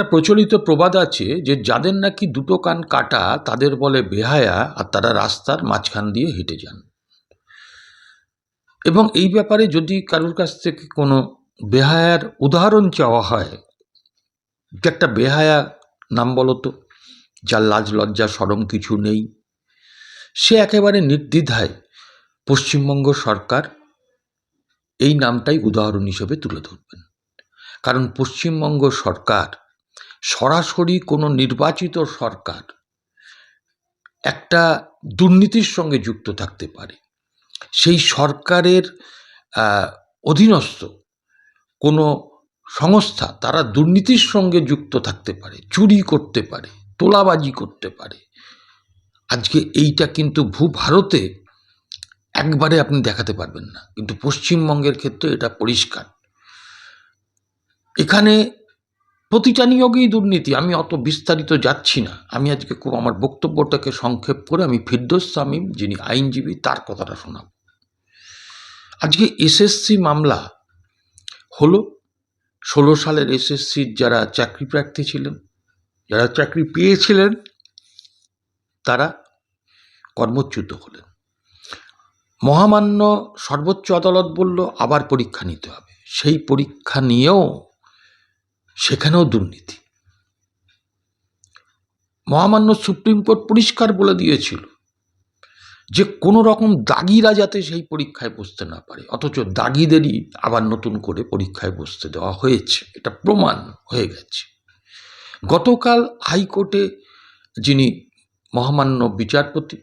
একটা প্রচলিত প্রবাদ আছে যে, যাদের নাকি দুটো কান কাটা, তাদের বলে বেহায়া আর তারা রাস্তার মাঝখান দিয়ে হেঁটে যান। এবং এই ব্যাপারে যদি কারোর কাছ থেকে কোনো বেহায়ার উদাহরণ চাওয়া হয়, যে একটা বেহায়া নাম বলতো যার লাজ লজ্জা সরম কিছু নেই, সে একেবারে নির্দ্বিধায় পশ্চিমবঙ্গ সরকার এই নামটাই উদাহরণ হিসেবে তুলে ধরবেন। কারণ পশ্চিমবঙ্গ সরকার সরাসরি কোনো নির্বাচিত সরকার একটা দুর্নীতির সঙ্গে যুক্ত থাকতে পারে। সেই সরকারের অধীনস্থ কোনো সংস্থা তারা দুর্নীতির সঙ্গে যুক্ত থাকতে পারে, চুরি করতে পারে, তোলাবাজি করতে পারে। আজকে এইটা কিন্তু ভূ ভারতে একবারে আপনি দেখাতে পারবেন না। কিন্তু পশ্চিমবঙ্গের ক্ষেত্রে এটা পরিষ্কার। এখানে প্রতিটা নিয়োগেই দুর্নীতি। আমি অত বিস্তারিত যাচ্ছি না। আমি আজকে খুব আমার বক্তব্যটাকে সংক্ষেপ করে আমি ফিরদোস সামিম যিনি আইনজীবী, তার কথাটা শোনাব। আজকে এসএসসি মামলা হলো। ষোলো সালের এসএসসির যারা চাকরি প্রার্থী ছিলেন, যারা চাকরি পেয়েছিলেন, তারা কর্মচ্যুত হলেন। মহামান্য সর্বোচ্চ আদালত বলল, আবার পরীক্ষা নিতে হবে। সেই পরীক্ষা নিয়েও সেখানেও দুর্নীতি। মহামান্য সুপ্রিম কোর্ট পরিষ্কার বলে দিয়েছিল যে কোনো রকম দাগিরা যাতে সেই পরীক্ষায় বসতে না পারে, অথচ দাগিদেরই আবার নতুন করে পরীক্ষায় বসতে দেওয়া হয়েছে। এটা প্রমাণ হয়ে গেছে। গতকাল হাইকোর্টে যিনি মহামান্য বিচারপতি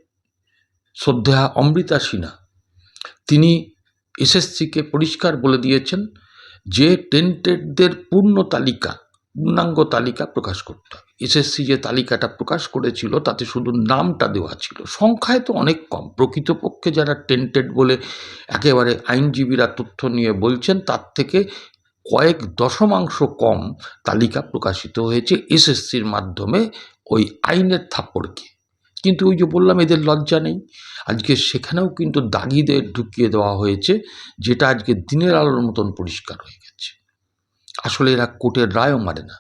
শ্রদ্ধা অমৃতা সিনহা, তিনি এসএসসিকে পরিষ্কার বলে দিয়েছেন যে টেন্টেডদের পূর্ণ তালিকা, পূর্ণাঙ্গ তালিকা প্রকাশ করতে এসএসসি যে তালিকাটা প্রকাশ করেছিল, তাতে শুধু নামটা দেওয়া ছিল। সংখ্যায় তো অনেক কম। প্রকৃতপক্ষে যারা টেন্টেড বলে একেবারে আইনজীবীরা তথ্য নিয়ে বলছেন, তার থেকে কয়েক দশমাংশ কম তালিকা প্রকাশিত হয়েছে এসএসসির মাধ্যমে ওই আইনের থাপ্পড়কে। কিন্তু ওই যে বললাম, এদের লজ্জা নেই। আজকে সেখানেও কিন্তু দাগিদের ঢুকিয়ে দেওয়া হয়েছে, যেটা আজকে দিনের আলোর মতন পরিষ্কার হয়ে গেছে। আসলে এরা কোর্টের রায়ও মারে না।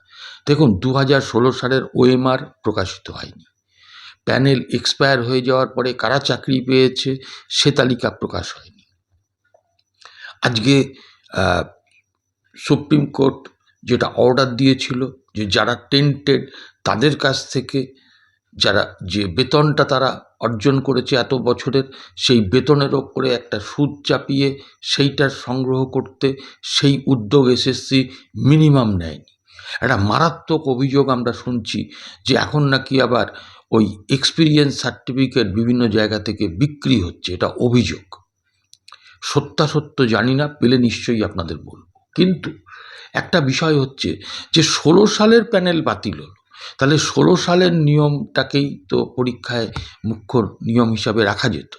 দেখুন দু হাজার ষোলো সালের ওএমআর প্রকাশিত হয়নি। প্যানেল এক্সপায়ার হয়ে যাওয়ার পরে কারা চাকরি পেয়েছে, সে তালিকা প্রকাশ হয়নি। আজকে সুপ্রিম কোর্ট যেটা অর্ডার দিয়েছিল, যে যারা টেন্টেড তাদের কাছ থেকে যারা যে বেতনটা তারা অর্জন করেছে এত বছরের, সেই বেতনের ওপরে একটা সুদ চাপিয়ে সেইটার সংগ্রহ করতে সেই উদ্যোগ এসএসসি মিনিমাম নেয়নি। একটা মারাত্মক অভিযোগ আমরা শুনছি যে এখন নাকি আবার ওই এক্সপিরিয়েন্স সার্টিফিকেট বিভিন্ন জায়গা থেকে বিক্রি হচ্ছে, এটা অভিযোগ। সত্যাসত্য জানি না, পেলে নিশ্চয়ই আপনাদের বলব। কিন্তু একটা বিষয় হচ্ছে যে ষোলো সালের প্যানেল বাতিল হলো। তাহলে ষোলো সালের নিয়মটাকেই তো পরীক্ষায় মুখ্য নিয়ম হিসাবে রাখা যেত।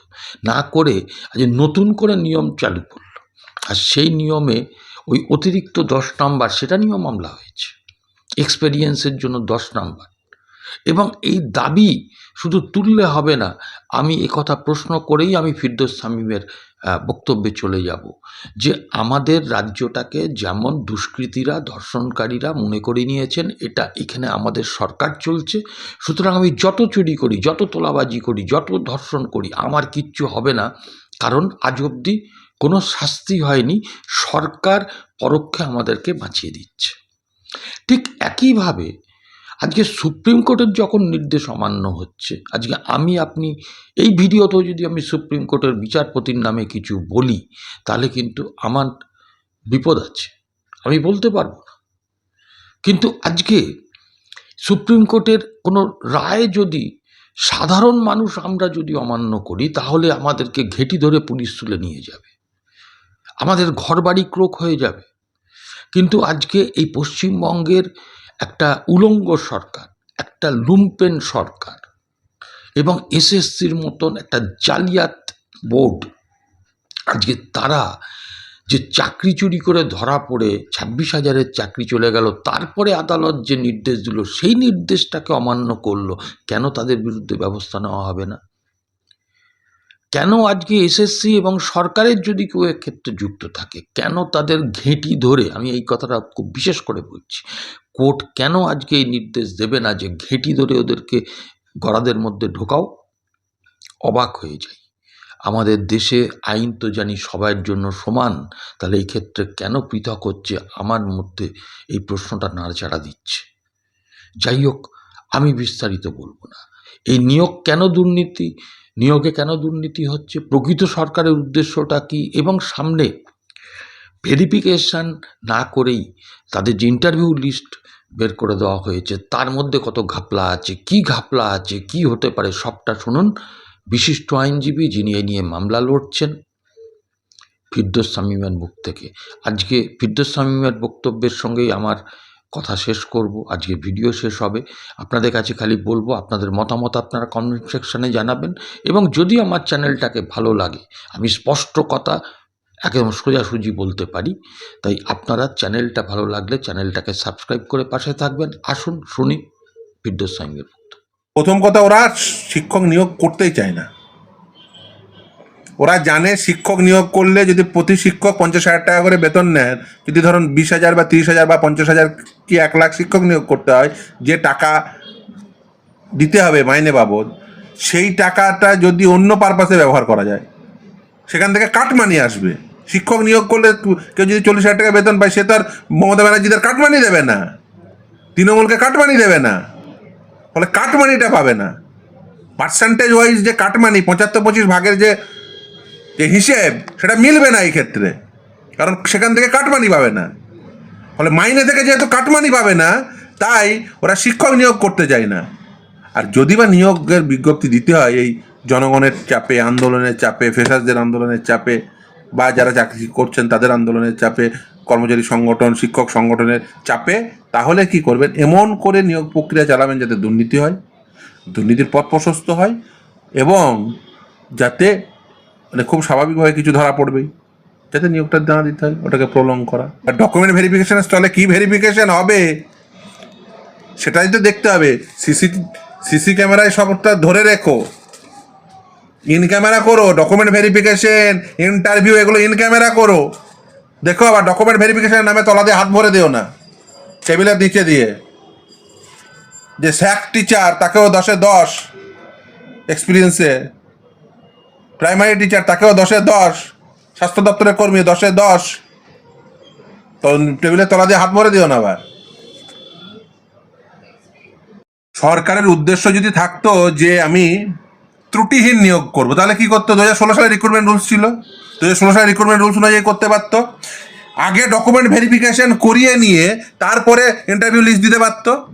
না করে আজ নতুন করে নিয়ম চালু করল। আর সেই নিয়মে ওই অতিরিক্ত দশ নাম্বার সেটা নিয়েও মামলা হয়েছে। এক্সপেরিয়েন্সের জন্য দশ নাম্বার। এবং এই দাবি শুধু তুললে হবে না আমি কথা প্রশ্ন করেই আমি ফিরদোস সামিমের আহ, বক্তব্যে চলে যাব যে আমাদের রাজ্যটাকে যেমন দুষ্কৃতীরা, ধর্ষণকারীরা মনে করে নিয়েছেন, এটা এখানে আমাদের সরকার চলছে। সুতরাং আমি যত চুরি করি, যত তোলাবাজি করি, যত ধর্ষণ করি, আমার কিচ্ছু হবে না। কারণ আজ অবধি কোনো শাস্তি হয়নি, সরকার পরোক্ষে আমাদেরকে বাঁচিয়ে দিচ্ছে। ঠিক একইভাবে আজকে সুপ্রিম কোর্টের যখন নির্দেশ অমান্য হচ্ছে, আজকে আমি, আপনি এই ভিডিওতেও যদি আমি সুপ্রিম কোর্টের বিচারপতির নামে কিছু বলি, তাহলে কিন্তু আমার বিপদ আছে। আমি বলতে পারব না। কিন্তু আজকে সুপ্রিম কোর্টের কোনো রায় যদি সাধারণ মানুষ আমরা যদি অমান্য করি, তাহলে আমাদেরকে ঘেটি ধরে পুলিশ তুলে নিয়ে যাবে। আমাদের ঘরবাড়ি ক্রোক হয়ে যাবে। কিন্তু আজকে এই পশ্চিমবঙ্গের একটা উলঙ্গ সরকার, একটা লুম্পেন সরকার এবং এসএসসির মতন একটা জালিয়াত বোর্ড। আজকে তারা যে চাকরি চুরি করে ধরা পড়ে, ছাব্বিশ হাজারের চাকরি চলে গেল, তারপরে আদালত যে নির্দেশ দিল, সেই নির্দেশটাকে অমান্য করল, কেন তাদের বিরুদ্ধে ব্যবস্থা নেওয়া হবে না? কেন আজকে এসএসসি এবং সরকারের যদি কেউ ক্ষেত্রে যুক্ত থাকে? কেন তাদের ঘেঁটি ধরে? আমি এই কথাটা খুব বিশেষ করে বলছি। কোর্ট কেন আজকে এই নির্দেশ দেবে না যে ঘেঁটি ধরে ওদেরকে গড়াদের মধ্যে ঢোকাও? অবাক হয়ে যায় আমাদের দেশে আইন তো জানি সবার জন্য সমান। তাহলে এই ক্ষেত্রে কেন পৃথক হচ্ছে? আমার মধ্যে এই প্রশ্নটা নাড়াচাড়া দিচ্ছে। যাই হোক, আমি বিস্তারিত বলব না। এই নিয়োগ কেন দুর্নীতি? নিয়োগে কেন দুর্নীতি হচ্ছে? প্রকৃত সরকারের উদ্দেশ্যটা কি? এবং সামনে ভেরিফিকেশান না করেই তাদের যে ইন্টারভিউ লিস্ট বের করে দেওয়া হয়েছে, তার মধ্যে কত ঘাপলা আছে? কি ঘাপলা আছে? কি হতে পারে? সবটা শুনুন। বিশিষ্ট আইনজীবী যিনি এই নিয়ে মামলা লড়ছেন, ফিরদোস শামীমের মুখ থেকে। আজকে ফিরদোস শামীমের বক্তব্যের সঙ্গেই আমার কথা শেষ করব, আজকে ভিডিও শেষ হবে। আপনাদের কাছে খালি বলব, আপনাদের মতামত আপনারা কমেন্ট সেকশানে জানাবেন এবং যদি আমার চ্যানেলটাকে ভালো লাগে, আমি স্পষ্ট কথা একদম সোজাসুজি বলতে পারি, তাই আপনারা চ্যানেলটা ভালো লাগলে চ্যানেলটাকে সাবস্ক্রাইব করে পাশে থাকবেন। আসুন, শুনি শামীমের বক্তব্য প্রথম কথা, ওরা শিক্ষক নিয়োগ করতেই চায় না। ওরা জানে শিক্ষক নিয়োগ করলে যদি প্রতি শিক্ষক পঞ্চাশ হাজার টাকা করে বেতন নেন যদি ধরুন বিশ হাজার বা তিরিশ হাজার বা পঞ্চাশ হাজার কি এক লাখ শিক্ষক নিয়োগ করতে হয়, যে টাকা দিতে হবে মাইনে বাবদ, সেই টাকাটা যদি অন্য পারপাসে ব্যবহার করা যায়, সেখান থেকে কাটমানি আসবে। শিক্ষক নিয়োগ করলে কেউ যদি চল্লিশ হাজার টাকা বেতন পায়, সে তো আর মমতা ব্যানার্জিদের কাটমানি দেবে না। তৃণমূলকে কাটমানি দেবে না। ফলে কাটমানিটা পাবে না। পার্সেন্টেজ ওয়াইজ যে কাটমানি পঁচাত্তর পঁচিশ ভাগের যে যে হিসেব, সেটা মিলবে না এই ক্ষেত্রে। কারণ সেখান থেকে কাটমানি পাবে না। ফলে মাইনে থেকে যেহেতু কাটমানি পাবে না, তাই ওরা শিক্ষক নিয়োগ করতে চায় না। আর যদি বা নিয়োগের বিজ্ঞপ্তি দিতে হয়, এই জনগণের চাপে, আন্দোলনের চাপে ফেসাসদের আন্দোলনের চাপে, বা যারা চাকরি করছেন তাদের আন্দোলনের চাপে, কর্মচারী সংগঠন, শিক্ষক সংগঠনের চাপে, তাহলে কি করবেন? এমন করে নিয়োগ প্রক্রিয়া চালাবেন যাতে দুর্নীতি হয়, দুর্নীতির পথ প্রশস্ত হয়, এবং যাতে মানে খুব স্বাভাবিকভাবে কিছু ধরা পড়বেই। যাতে নিয়োগটা দেওয়া দিতে হয়, ওটাকে প্রলং করা। আর ডকুমেন্ট ভেরিফিকেশনের স্থলে কী ভেরিফিকেশন হবে, সেটাই তো দেখতে হবে। সিসি সিসি ক্যামেরায় সবটা ধরে রেখো। ইন ক্যামেরা করো ডকুমেন্ট ভেরিফিকেশন ইন্টারভিউ এগুলো ইন ক্যামেরা করো। দেখো আবার ডকুমেন্ট ভেরিফিকেশনের নামে তলা দিয়ে হাত ভরে দিও না। টেবিলের নিচে দিয়ে। যে স্যাক টিচার তাকেও দশে দশ এক্সপিরিয়েন্সে প্রাইমারি টিচার তাকেও দশে দশ। স্বাস্থ্য দপ্তরের কর্মী, দশে দশ। তো টেবিলের তলা দিয়ে হাত ভরে দিও না আবার। সরকারের উদ্দেশ্য যদি থাকতো যে আমি ত্রুটিহীন নিয়োগ করব, তাহলে কি করতো? দু হাজার ষোলো সালে রিক্রুটমেন্ট রুলস ছিল। দু হাজার ষোলো সালে রিক্রুটমেন্ট রুলস অনুযায়ী করতে পারতো। আগে ডকুমেন্ট ভেরিফিকেশন করিয়ে নিয়ে তারপরে ইন্টারভিউ লিস্ট দিতে পারতো।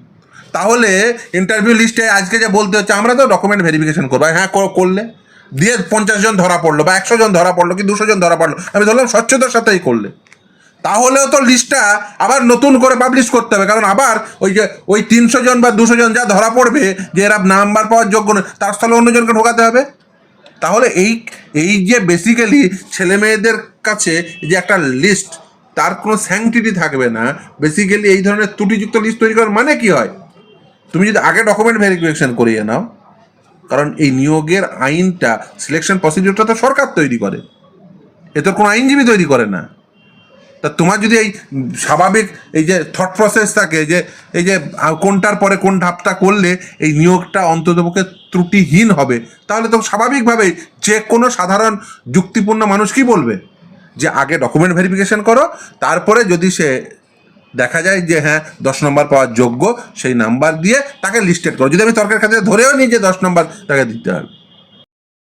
তাহলে ইন্টারভিউ লিস্টে আজকে যে বলতে হচ্ছে, আমরা তো ডকুমেন্ট ভেরিফিকেশন করব। হ্যাঁ কর- করলে। দিয়ে পঞ্চাশ জন ধরা পড়ল বা একশো জন ধরা পড়ল কি দুশো জন ধরা পড়ল, আমি ধরলাম স্বচ্ছতার সাথেই করলে। তাহলেও তো লিস্টটা আবার নতুন করে পাবলিশ করতে হবে, কারণ আবার ওই যে, ওই তিনশো জন বা দুশো জন যা ধরা পড়বে, যে এরা নাম্বার পাওয়ার যোগ্য নয়, তার স্থলে অন্যজনকে ঢোকাতে হবে। তাহলে এই এই যে বেসিক্যালি ছেলে মেয়েদের কাছে যে একটা লিস্ট তার কোনো স্যাংটিটি থাকবে না। বেসিক্যালি এই ধরনের ত্রুটিযুক্ত লিস্ট তৈরি করার মানে কি হয়? তুমি যদি আগে ডকুমেন্ট ভেরিফিকেশন করিয়ে নাও কারণ এই নিয়োগের আইনটা সিলেকশন প্রসিডিউরটা তো সরকার তৈরি করে। এ তো কোনো আইনজীবী তৈরি করে না। তা তোমার যদি এই স্বাভাবিক এই যে থট প্রসেস থাকে যে, এই যে কোনটার পরে কোন ধাপটা করলে এই নিয়োগটা অন্ততপক্ষে ত্রুটিহীন হবে, তাহলে তো স্বাভাবিকভাবেই যে কোনো সাধারণ যুক্তিপূর্ণ মানুষ কি বলবে? যে আগে ডকুমেন্ট ভেরিফিকেশন করো, তারপরে যদি সে দেখা যায় যে হ্যাঁ দশ নম্বর পাওয়ার যোগ্য, সেই নাম্বার দিয়ে তাকে লিস্টেড করো যদি আমি তর্কের খাতে ধরেও নিই যে দশ নম্বর, তাকে দিতে হবে।